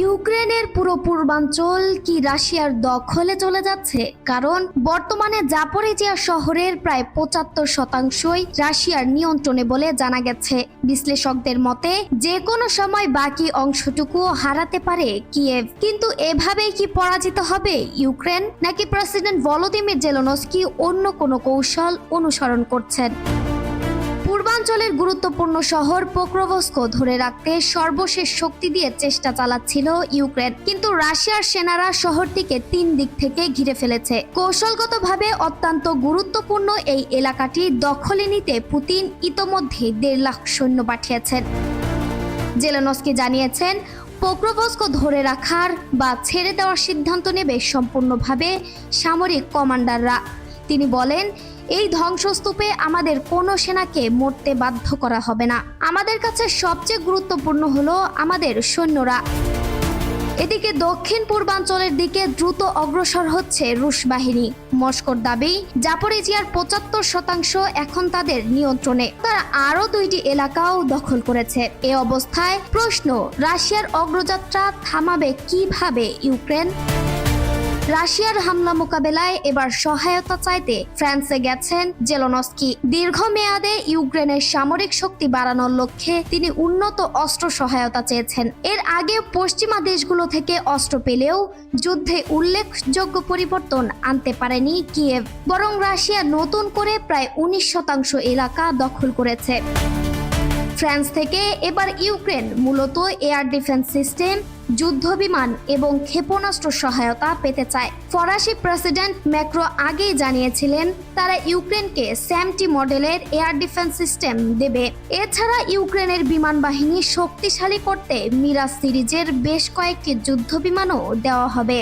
ইউক্রেনের পুরো পূর্বাঞ্চল কি রাশিয়ার দখলে চলে যাচ্ছে? কারণ বর্তমানে জাপোরেজিয়া শহরের প্রায় পঁচাত্তর শতাংশই রাশিয়ার নিয়ন্ত্রণে বলে জানা গেছে। বিশ্লেষকদের মতে যে কোনো সময় বাকি অংশটুকুও হারাতে পারে কিয়েভ। কিন্তু এভাবেই কি পরাজিত হবে ইউক্রেন? নাকি প্রেসিডেন্ট ভলোদিমির জেলনস্কি অন্য কোনো কৌশল অনুসরণ করছেন? পূর্বাঞ্চলের গুরুত্বপূর্ণ শহর পোক্রোভস্ক ধরে রাখতে সর্বশেষ শক্তি দিয়ে চেষ্টা চালাচ্ছিল ইউক্রেন। কিন্তু রাশিয়ার সেনারা শহরটিকে তিন দিক থেকে ঘিরে ফেলেছে। কৌশলগতভাবে অত্যন্ত গুরুত্বপূর্ণ এই এলাকাটি দখলে নিতে পুতিন ইতোমধ্যে দেড় লাখ সৈন্য পাঠিয়েছেন। জেলেনস্কি জানিয়েছেন, পোক্রোভস্ক ধরে রাখার বা ছেড়ে দেওয়ার সিদ্ধান্ত নেবে সম্পূর্ণভাবে সামরিক কমান্ডাররা। তিনি বলেন, এই ধ্বংসস্তূপে আমাদের কোনো সেনাকে মরতে বাধ্য করা হবে না। আমাদের কাছে সবচেয়ে গুরুত্বপূর্ণ হলো আমাদের সৈন্যরা। এদিকে দক্ষিণ পূর্বাঞ্চলের দিকে দ্রুত অগ্রসর হচ্ছে রুশ বাহিনী। মস্কোর দাবি জাপোরেজিয়ার পঁচাত্তর শতাংশ এখন তাদের নিয়ন্ত্রণে। তারা আরও দুইটি এলাকাও দখল করেছে। এ অবস্থায় প্রশ্ন, রাশিয়ার অগ্রযাত্রা থামাবে কীভাবে ইউক্রেন? রাশিয়ার হামলা মোকাবেলায় এবার সহায়তা চাইতে ফ্রান্সে গেছেন জেলনস্কি। দীর্ঘমেয়াদে ইউক্রেনের সামরিক শক্তি বাড়ানোর লক্ষ্যে তিনি উন্নত অস্ত্র সহায়তা চেয়েছেন। এর আগে পশ্চিমা দেশগুলো থেকে অস্ত্র পেলেও যুদ্ধে উল্লেখযোগ্য পরিবর্তন আনতে পারেনি কিয়েভ। বরং রাশিয়া নতুন করে প্রায় উনিশ শতাংশ এলাকা দখল করেছে। ফ্রান্স থেকে এবার ইউক্রেন, মূলত এয়ার ডিফেন্স সিস্টেম যুদ্ধ বিমান এবং ক্ষেপণাস্ত্র সহায়তা পেতে চায়। ফরাসি প্রেসিডেন্ট ম্যাক্রো আগেই জানিয়েছিলেন, তারা ইউক্রেনকে স্যামটি মডেলের এয়ার ডিফেন্স সিস্টেম দেবে। এছাড়া ইউক্রেনের বিমান বাহিনী শক্তিশালী করতে মিরাজ সিরিজের বেশ কয়েকটি যুদ্ধ বিমানও দেওয়া হবে।